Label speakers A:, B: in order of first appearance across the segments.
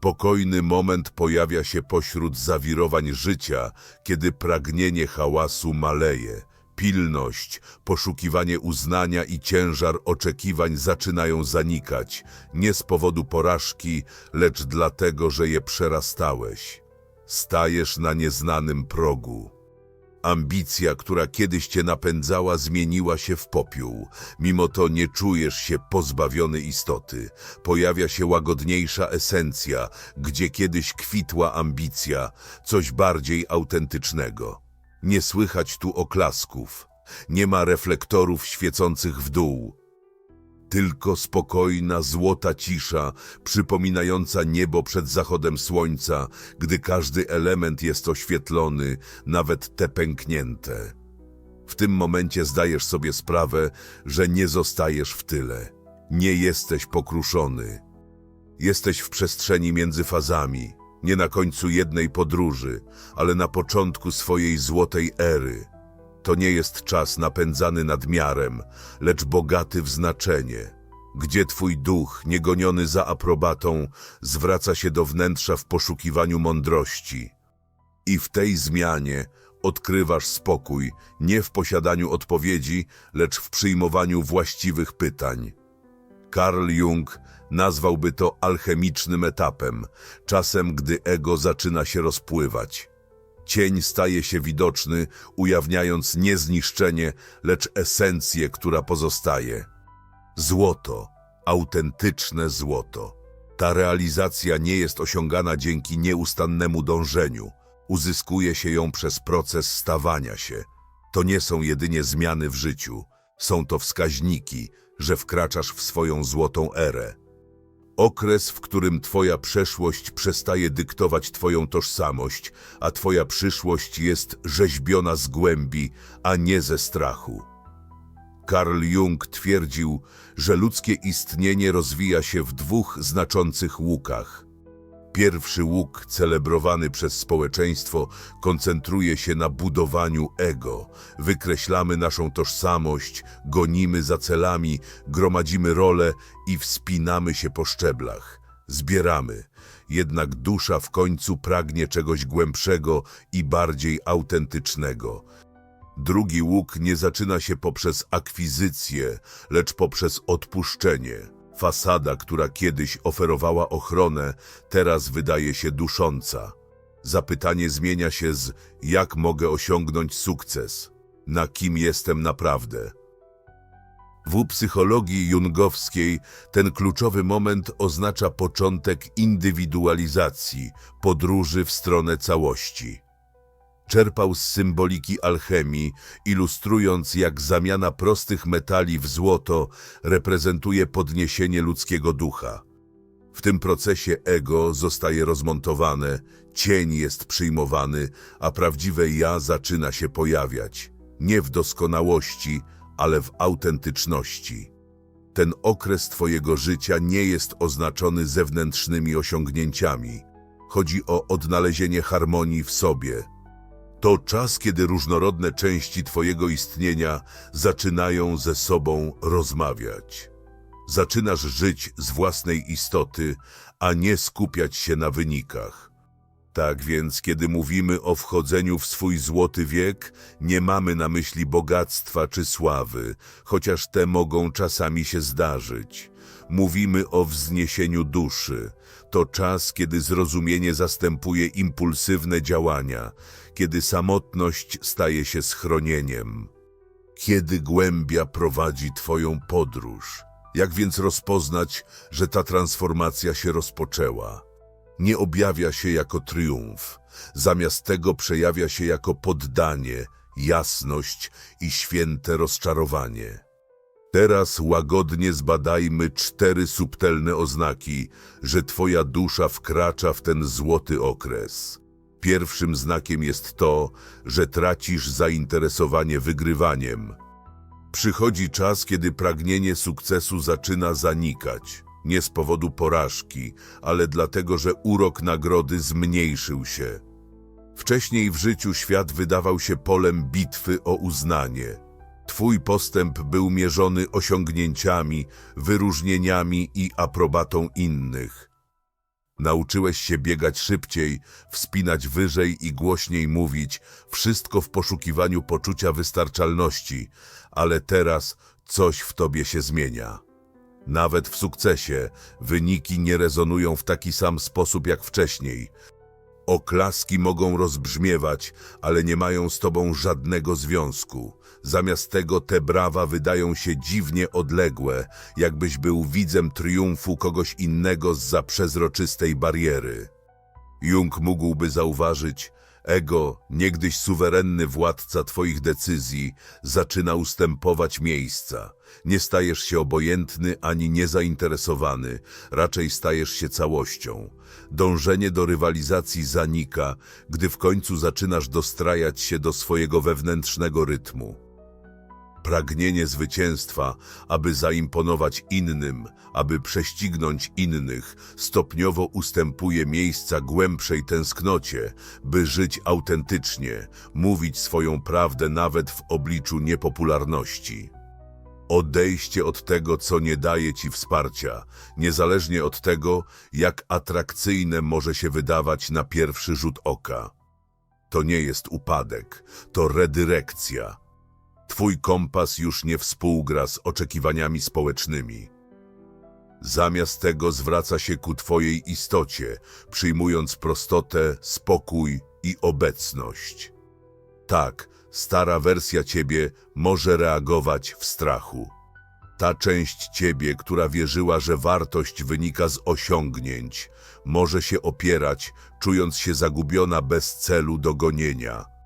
A: Spokojny moment pojawia się pośród zawirowań życia, kiedy pragnienie hałasu maleje. Pilność, poszukiwanie uznania i ciężar oczekiwań zaczynają zanikać, nie z powodu porażki, lecz dlatego, że je przerastałeś. Stajesz na nieznanym progu. Ambicja, która kiedyś cię napędzała, zmieniła się w popiół. Mimo to nie czujesz się pozbawiony istoty. Pojawia się łagodniejsza esencja, gdzie kiedyś kwitła ambicja, coś bardziej autentycznego. Nie słychać tu oklasków, nie ma reflektorów świecących w dół. Tylko spokojna, złota cisza, przypominająca niebo przed zachodem słońca, gdy każdy element jest oświetlony, nawet te pęknięte. W tym momencie zdajesz sobie sprawę, że nie zostajesz w tyle. Nie jesteś pokruszony. Jesteś w przestrzeni między fazami, nie na końcu jednej podróży, ale na początku swojej złotej ery. To nie jest czas napędzany nadmiarem, lecz bogaty w znaczenie, gdzie twój duch, niegoniony za aprobatą, zwraca się do wnętrza w poszukiwaniu mądrości. I w tej zmianie odkrywasz spokój nie w posiadaniu odpowiedzi, lecz w przyjmowaniu właściwych pytań. Carl Jung nazwałby to alchemicznym etapem, czasem gdy ego zaczyna się rozpływać. Cień staje się widoczny, ujawniając nie zniszczenie, lecz esencję, która pozostaje. Złoto, autentyczne złoto. Ta realizacja nie jest osiągana dzięki nieustannemu dążeniu. Uzyskuje się ją przez proces stawania się. To nie są jedynie zmiany w życiu, są to wskaźniki, że wkraczasz w swoją złotą erę. Okres, w którym Twoja przeszłość przestaje dyktować Twoją tożsamość, a Twoja przyszłość jest rzeźbiona z głębi, a nie ze strachu. Carl Jung twierdził, że ludzkie istnienie rozwija się w dwóch znaczących łukach. Pierwszy łuk, celebrowany przez społeczeństwo, koncentruje się na budowaniu ego. Wykreślamy naszą tożsamość, gonimy za celami, gromadzimy role i wspinamy się po szczeblach. Zbieramy. Jednak dusza w końcu pragnie czegoś głębszego i bardziej autentycznego. Drugi łuk nie zaczyna się poprzez akwizycję, lecz poprzez odpuszczenie. Fasada, która kiedyś oferowała ochronę, teraz wydaje się dusząca. Zapytanie zmienia się z jak mogę osiągnąć sukces, na kim jestem naprawdę. W psychologii jungowskiej ten kluczowy moment oznacza początek indywidualizacji, podróży w stronę całości czerpał z symboliki alchemii, ilustrując jak zamiana prostych metali w złoto reprezentuje podniesienie ludzkiego ducha. W tym procesie ego zostaje rozmontowane, cień jest przyjmowany, a prawdziwe ja zaczyna się pojawiać. Nie w doskonałości, ale w autentyczności. Ten okres Twojego życia nie jest oznaczony zewnętrznymi osiągnięciami. Chodzi o odnalezienie harmonii w sobie, to czas, kiedy różnorodne części Twojego istnienia zaczynają ze sobą rozmawiać. Zaczynasz żyć z własnej istoty, a nie skupiać się na wynikach. Tak więc, kiedy mówimy o wchodzeniu w swój złoty wiek, nie mamy na myśli bogactwa czy sławy, chociaż te mogą czasami się zdarzyć. Mówimy o wzniesieniu duszy. To czas, kiedy zrozumienie zastępuje impulsywne działania, kiedy samotność staje się schronieniem, kiedy głębia prowadzi Twoją podróż. Jak więc rozpoznać, że ta transformacja się rozpoczęła? Nie objawia się jako triumf, zamiast tego przejawia się jako poddanie, jasność i święte rozczarowanie. Teraz łagodnie zbadajmy cztery subtelne oznaki, że Twoja dusza wkracza w ten złoty okres. Pierwszym znakiem jest to, że tracisz zainteresowanie wygrywaniem. Przychodzi czas, kiedy pragnienie sukcesu zaczyna zanikać. Nie z powodu porażki, ale dlatego, że urok nagrody zmniejszył się. Wcześniej w życiu świat wydawał się polem bitwy o uznanie. Twój postęp był mierzony osiągnięciami, wyróżnieniami i aprobatą innych. Nauczyłeś się biegać szybciej, wspinać wyżej i głośniej mówić, wszystko w poszukiwaniu poczucia wystarczalności, ale teraz coś w tobie się zmienia. Nawet w sukcesie wyniki nie rezonują w taki sam sposób jak wcześniej. Oklaski mogą rozbrzmiewać, ale nie mają z tobą żadnego związku. Zamiast tego te brawa wydają się dziwnie odległe, jakbyś był widzem triumfu kogoś innego zza przezroczystej bariery. Jung mógłby zauważyć, ego, niegdyś suwerenny władca twoich decyzji, zaczyna ustępować miejsca. Nie stajesz się obojętny ani niezainteresowany, raczej stajesz się całością. Dążenie do rywalizacji zanika, gdy w końcu zaczynasz dostrajać się do swojego wewnętrznego rytmu. Pragnienie zwycięstwa, aby zaimponować innym, aby prześcignąć innych, stopniowo ustępuje miejsca głębszej tęsknocie, by żyć autentycznie, mówić swoją prawdę nawet w obliczu niepopularności. Odejście od tego, co nie daje ci wsparcia, niezależnie od tego, jak atrakcyjne może się wydawać na pierwszy rzut oka. To nie jest upadek, to redyrekcja. Twój kompas już nie współgra z oczekiwaniami społecznymi. Zamiast tego zwraca się ku Twojej istocie, przyjmując prostotę, spokój i obecność. Tak, stara wersja Ciebie może reagować w strachu. Ta część Ciebie, która wierzyła, że wartość wynika z osiągnięć, może się opierać, czując się zagubiona bez celu do gonienia.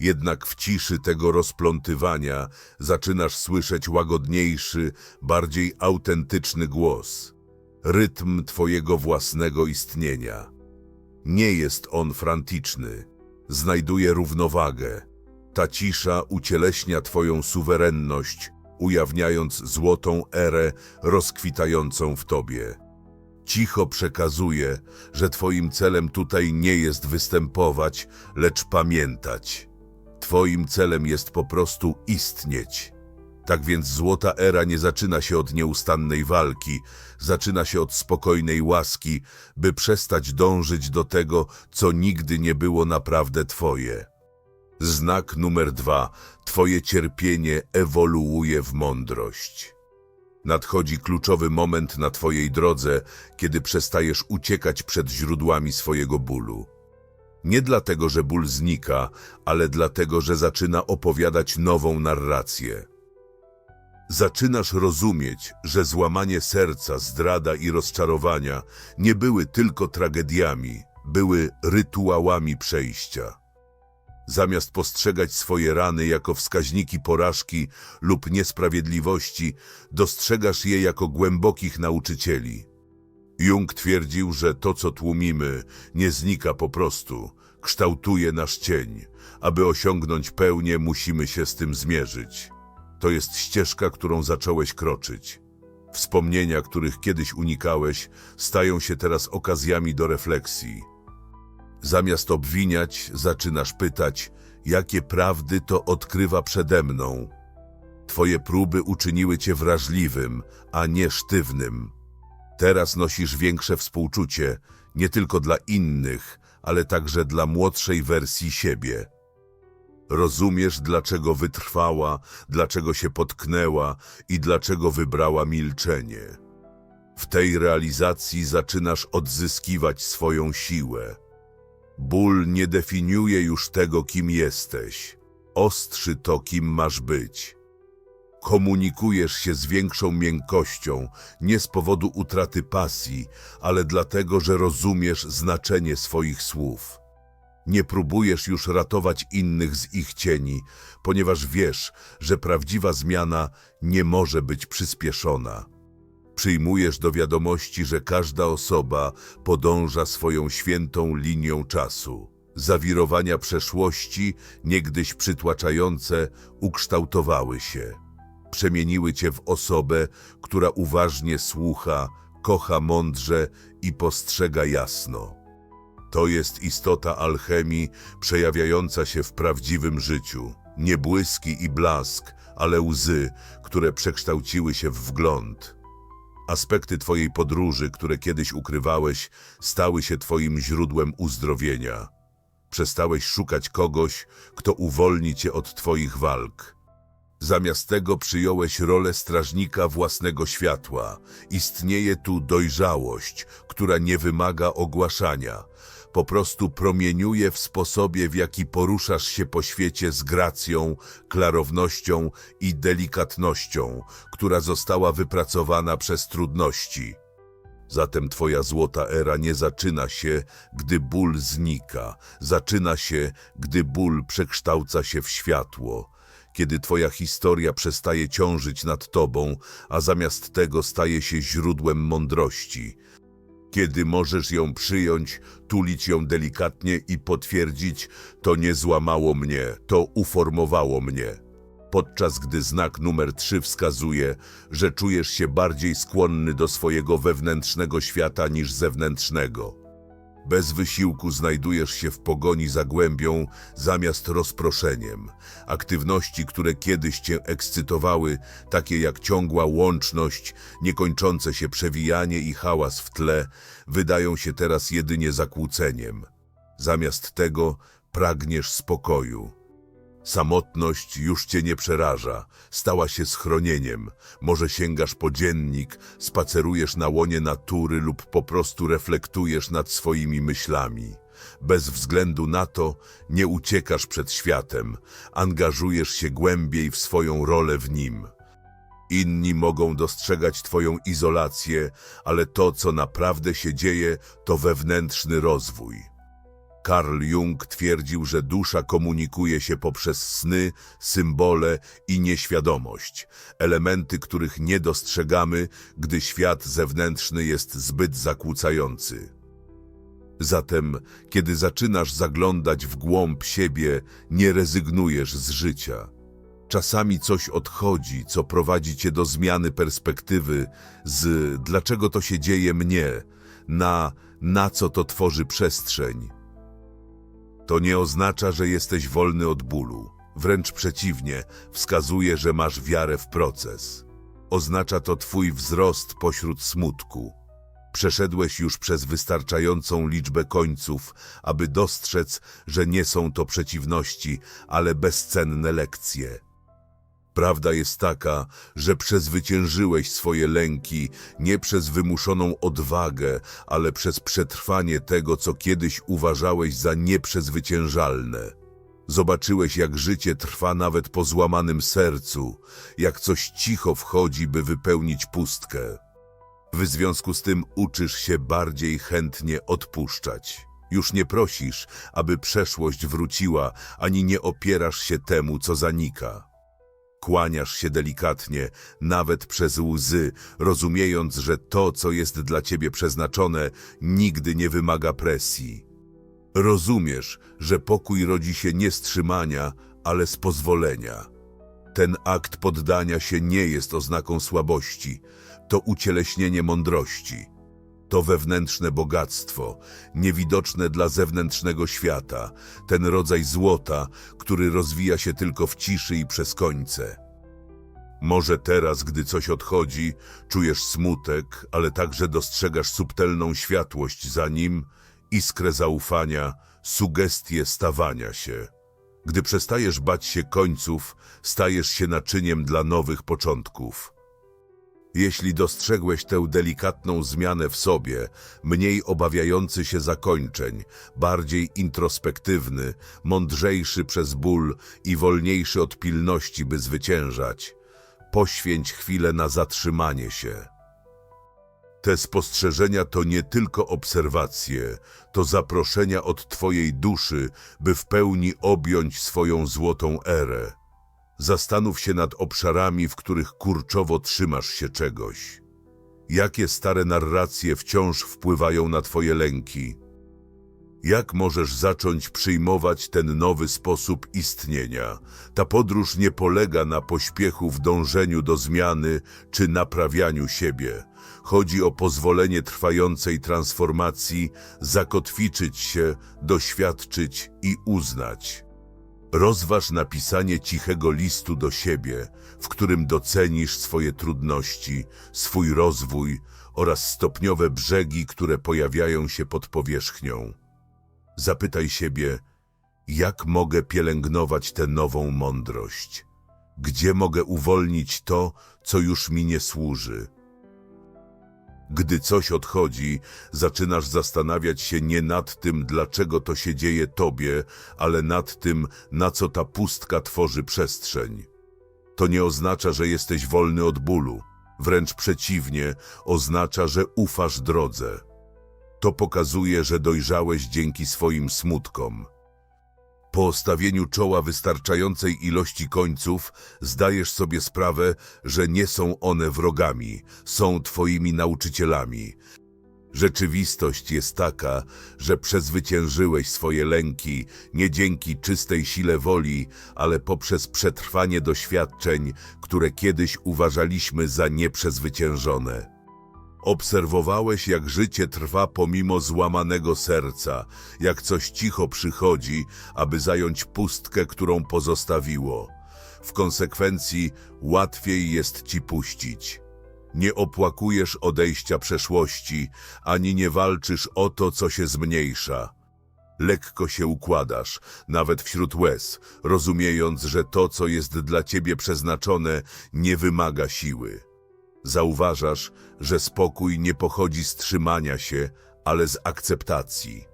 A: Jednak w ciszy tego rozplątywania zaczynasz słyszeć łagodniejszy, bardziej autentyczny głos. Rytm twojego własnego istnienia. Nie jest on franticzny. Znajduje równowagę. Ta cisza ucieleśnia twoją suwerenność, ujawniając złotą erę rozkwitającą w tobie. Cicho przekazuje, że twoim celem tutaj nie jest występować, lecz pamiętać. Twoim celem jest po prostu istnieć. Tak więc złota era nie zaczyna się od nieustannej walki, zaczyna się od spokojnej łaski, by przestać dążyć do tego, co nigdy nie było naprawdę Twoje. Znak numer dwa. Twoje cierpienie ewoluuje w mądrość. Nadchodzi kluczowy moment na Twojej drodze, kiedy przestajesz uciekać przed źródłami swojego bólu. Nie dlatego, że ból znika, ale dlatego, że zaczyna opowiadać nową narrację. Zaczynasz rozumieć, że złamanie serca, zdrada i rozczarowania nie były tylko tragediami, były rytuałami przejścia. Zamiast postrzegać swoje rany jako wskaźniki porażki lub niesprawiedliwości, dostrzegasz je jako głębokich nauczycieli. Jung twierdził, że to, co tłumimy, nie znika po prostu, kształtuje nasz cień. Aby osiągnąć pełnię, musimy się z tym zmierzyć. To jest ścieżka, którą zacząłeś kroczyć. Wspomnienia, których kiedyś unikałeś, stają się teraz okazjami do refleksji. Zamiast obwiniać, zaczynasz pytać, jakie prawdy to odkrywa przede mną. Twoje próby uczyniły cię wrażliwym, a nie sztywnym. Teraz nosisz większe współczucie, nie tylko dla innych, ale także dla młodszej wersji siebie. Rozumiesz, dlaczego wytrwała, dlaczego się potknęła i dlaczego wybrała milczenie. W tej realizacji zaczynasz odzyskiwać swoją siłę. Ból nie definiuje już tego, kim jesteś. Ostrzy to, kim masz być. Komunikujesz się z większą miękkością, nie z powodu utraty pasji, ale dlatego, że rozumiesz znaczenie swoich słów. Nie próbujesz już ratować innych z ich cieni, ponieważ wiesz, że prawdziwa zmiana nie może być przyspieszona. Przyjmujesz do wiadomości, że każda osoba podąża swoją świętą linią czasu. Zawirowania przeszłości, niegdyś przytłaczające, ukształtowały się przemieniły cię w osobę, która uważnie słucha, kocha mądrze i postrzega jasno. To jest istota alchemii przejawiająca się w prawdziwym życiu. Nie błyski i blask, ale łzy, które przekształciły się w wgląd. Aspekty twojej podróży, które kiedyś ukrywałeś, stały się twoim źródłem uzdrowienia. Przestałeś szukać kogoś, kto uwolni cię od twoich walk. Zamiast tego przyjąłeś rolę strażnika własnego światła. Istnieje tu dojrzałość, która nie wymaga ogłaszania. Po prostu promieniuje w sposobie, w jaki poruszasz się po świecie z gracją, klarownością i delikatnością, która została wypracowana przez trudności. Zatem twoja złota era nie zaczyna się, gdy ból znika. Zaczyna się, gdy ból przekształca się w światło. Kiedy twoja historia przestaje ciążyć nad tobą, a zamiast tego staje się źródłem mądrości. Kiedy możesz ją przyjąć, tulić ją delikatnie i potwierdzić, to nie złamało mnie, to uformowało mnie. Podczas gdy znak numer 3 wskazuje, że czujesz się bardziej skłonny do swojego wewnętrznego świata niż zewnętrznego. Bez wysiłku znajdujesz się w pogoni za głębią zamiast rozproszeniem. Aktywności, które kiedyś cię ekscytowały, takie jak ciągła łączność, niekończące się przewijanie i hałas w tle, wydają się teraz jedynie zakłóceniem. Zamiast tego pragniesz spokoju. Samotność już cię nie przeraża, stała się schronieniem. Może sięgasz po dziennik, spacerujesz na łonie natury lub po prostu reflektujesz nad swoimi myślami. Bez względu na to nie uciekasz przed światem, angażujesz się głębiej w swoją rolę w nim. Inni mogą dostrzegać Twoją izolację, ale to, co naprawdę się dzieje, to wewnętrzny rozwój. Carl Jung twierdził, że dusza komunikuje się poprzez sny, symbole i nieświadomość, elementy, których nie dostrzegamy, gdy świat zewnętrzny jest zbyt zakłócający. Zatem, kiedy zaczynasz zaglądać w głąb siebie, nie rezygnujesz z życia. Czasami coś odchodzi, co prowadzi cię do zmiany perspektywy z dlaczego to się dzieje mnie, na na co to tworzy przestrzeń. To nie oznacza, że jesteś wolny od bólu. Wręcz przeciwnie, wskazuje, że masz wiarę w proces. Oznacza to twój wzrost pośród smutku. Przeszedłeś już przez wystarczającą liczbę końców, aby dostrzec, że nie są to przeciwności, ale bezcenne lekcje. Prawda jest taka, że przezwyciężyłeś swoje lęki nie przez wymuszoną odwagę, ale przez przetrwanie tego, co kiedyś uważałeś za nieprzezwyciężalne. Zobaczyłeś, jak życie trwa nawet po złamanym sercu, jak coś cicho wchodzi, by wypełnić pustkę. W związku z tym uczysz się bardziej chętnie odpuszczać. Już nie prosisz, aby przeszłość wróciła, ani nie opierasz się temu, co zanika. Kłaniasz się delikatnie, nawet przez łzy, rozumiejąc, że to, co jest dla ciebie przeznaczone, nigdy nie wymaga presji. Rozumiesz, że pokój rodzi się nie z trzymania, ale z pozwolenia. Ten akt poddania się nie jest oznaką słabości, to ucieleśnienie mądrości. To wewnętrzne bogactwo, niewidoczne dla zewnętrznego świata, ten rodzaj złota, który rozwija się tylko w ciszy i przez końce. Może teraz, gdy coś odchodzi, czujesz smutek, ale także dostrzegasz subtelną światłość za nim, iskrę zaufania, sugestie stawania się. Gdy przestajesz bać się końców, stajesz się naczyniem dla nowych początków. Jeśli dostrzegłeś tę delikatną zmianę w sobie, mniej obawiający się zakończeń, bardziej introspektywny, mądrzejszy przez ból i wolniejszy od pilności, by zwyciężać, poświęć chwilę na zatrzymanie się. Te spostrzeżenia to nie tylko obserwacje, to zaproszenia od Twojej duszy, by w pełni objąć swoją złotą erę. Zastanów się nad obszarami, w których kurczowo trzymasz się czegoś. Jakie stare narracje wciąż wpływają na Twoje lęki? Jak możesz zacząć przyjmować ten nowy sposób istnienia? Ta podróż nie polega na pośpiechu w dążeniu do zmiany czy naprawianiu siebie. Chodzi o pozwolenie trwającej transformacji, zakotwiczyć się, doświadczyć i uznać. Rozważ napisanie cichego listu do siebie, w którym docenisz swoje trudności, swój rozwój oraz stopniowe brzegi, które pojawiają się pod powierzchnią. Zapytaj siebie, jak mogę pielęgnować tę nową mądrość? Gdzie mogę uwolnić to, co już mi nie służy? Gdy coś odchodzi, zaczynasz zastanawiać się nie nad tym, dlaczego to się dzieje tobie, ale nad tym, na co ta pustka tworzy przestrzeń. To nie oznacza, że jesteś wolny od bólu. Wręcz przeciwnie, oznacza, że ufasz drodze. To pokazuje, że dojrzałeś dzięki swoim smutkom. Po ostawieniu czoła wystarczającej ilości końców, zdajesz sobie sprawę, że nie są one wrogami, są twoimi nauczycielami. Rzeczywistość jest taka, że przezwyciężyłeś swoje lęki nie dzięki czystej sile woli, ale poprzez przetrwanie doświadczeń, które kiedyś uważaliśmy za nieprzezwyciężone. Obserwowałeś, jak życie trwa pomimo złamanego serca, jak coś cicho przychodzi, aby zająć pustkę, którą pozostawiło. W konsekwencji łatwiej jest ci puścić. Nie opłakujesz odejścia przeszłości, ani nie walczysz o to, co się zmniejsza. Lekko się układasz, nawet wśród łez, rozumiejąc, że to, co jest dla ciebie przeznaczone, nie wymaga siły. Zauważasz, że spokój nie pochodzi z trzymania się, ale z akceptacji.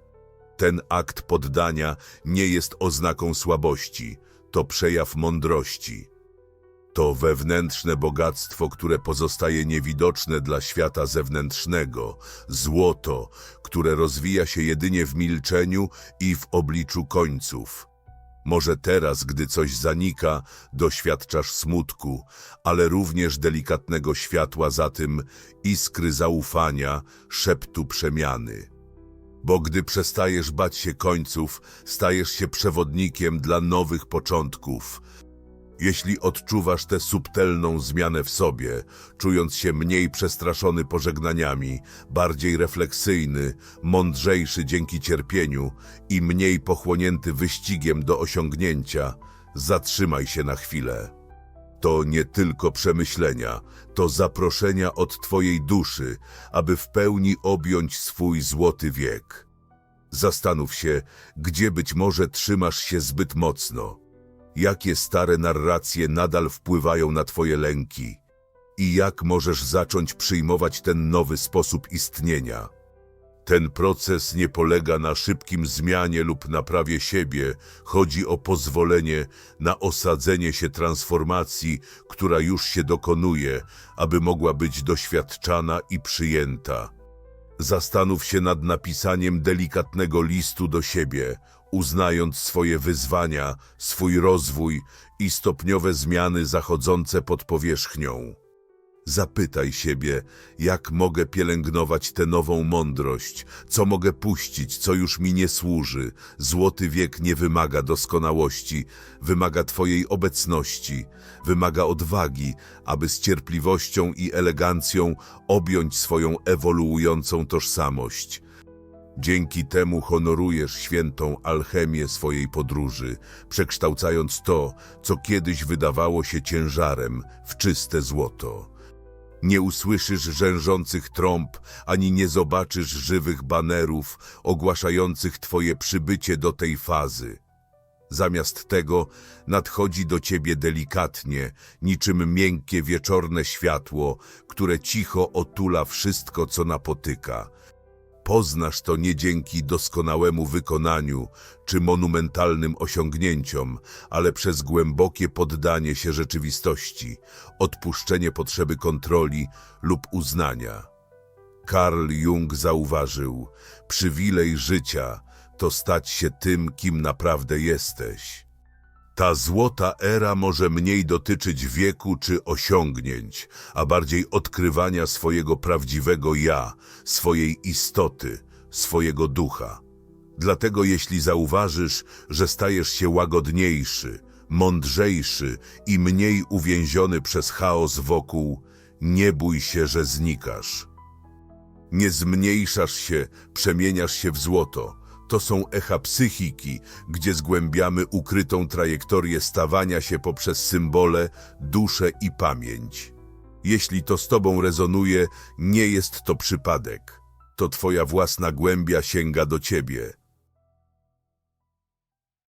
A: Ten akt poddania nie jest oznaką słabości, to przejaw mądrości. To wewnętrzne bogactwo, które pozostaje niewidoczne dla świata zewnętrznego, złoto, które rozwija się jedynie w milczeniu i w obliczu końców. Może teraz, gdy coś zanika, doświadczasz smutku, ale również delikatnego światła za tym, iskry zaufania, szeptu przemiany. Bo gdy przestajesz bać się końców, stajesz się przewodnikiem dla nowych początków. Jeśli odczuwasz tę subtelną zmianę w sobie, czując się mniej przestraszony pożegnaniami, bardziej refleksyjny, mądrzejszy dzięki cierpieniu i mniej pochłonięty wyścigiem do osiągnięcia, zatrzymaj się na chwilę. To nie tylko przemyślenia, to zaproszenia od Twojej duszy, aby w pełni objąć swój złoty wiek. Zastanów się, gdzie być może trzymasz się zbyt mocno jakie stare narracje nadal wpływają na Twoje lęki i jak możesz zacząć przyjmować ten nowy sposób istnienia. Ten proces nie polega na szybkim zmianie lub naprawie siebie, chodzi o pozwolenie na osadzenie się transformacji, która już się dokonuje, aby mogła być doświadczana i przyjęta. Zastanów się nad napisaniem delikatnego listu do siebie, uznając swoje wyzwania, swój rozwój i stopniowe zmiany zachodzące pod powierzchnią. Zapytaj siebie, jak mogę pielęgnować tę nową mądrość, co mogę puścić, co już mi nie służy. Złoty wiek nie wymaga doskonałości, wymaga Twojej obecności, wymaga odwagi, aby z cierpliwością i elegancją objąć swoją ewoluującą tożsamość. Dzięki temu honorujesz świętą alchemię swojej podróży, przekształcając to, co kiedyś wydawało się ciężarem, w czyste złoto. Nie usłyszysz rzężących trąb, ani nie zobaczysz żywych banerów ogłaszających Twoje przybycie do tej fazy. Zamiast tego nadchodzi do ciebie delikatnie, niczym miękkie wieczorne światło, które cicho otula wszystko, co napotyka. Poznasz to nie dzięki doskonałemu wykonaniu czy monumentalnym osiągnięciom, ale przez głębokie poddanie się rzeczywistości, odpuszczenie potrzeby kontroli lub uznania. Carl Jung zauważył, przywilej życia to stać się tym, kim naprawdę jesteś. Ta złota era może mniej dotyczyć wieku czy osiągnięć, a bardziej odkrywania swojego prawdziwego ja, swojej istoty, swojego ducha. Dlatego jeśli zauważysz, że stajesz się łagodniejszy, mądrzejszy i mniej uwięziony przez chaos wokół, nie bój się, że znikasz. Nie zmniejszasz się, przemieniasz się w złoto. To są echa psychiki, gdzie zgłębiamy ukrytą trajektorię stawania się poprzez symbole, duszę i pamięć. Jeśli to z tobą rezonuje, nie jest to przypadek. To twoja własna głębia sięga do ciebie.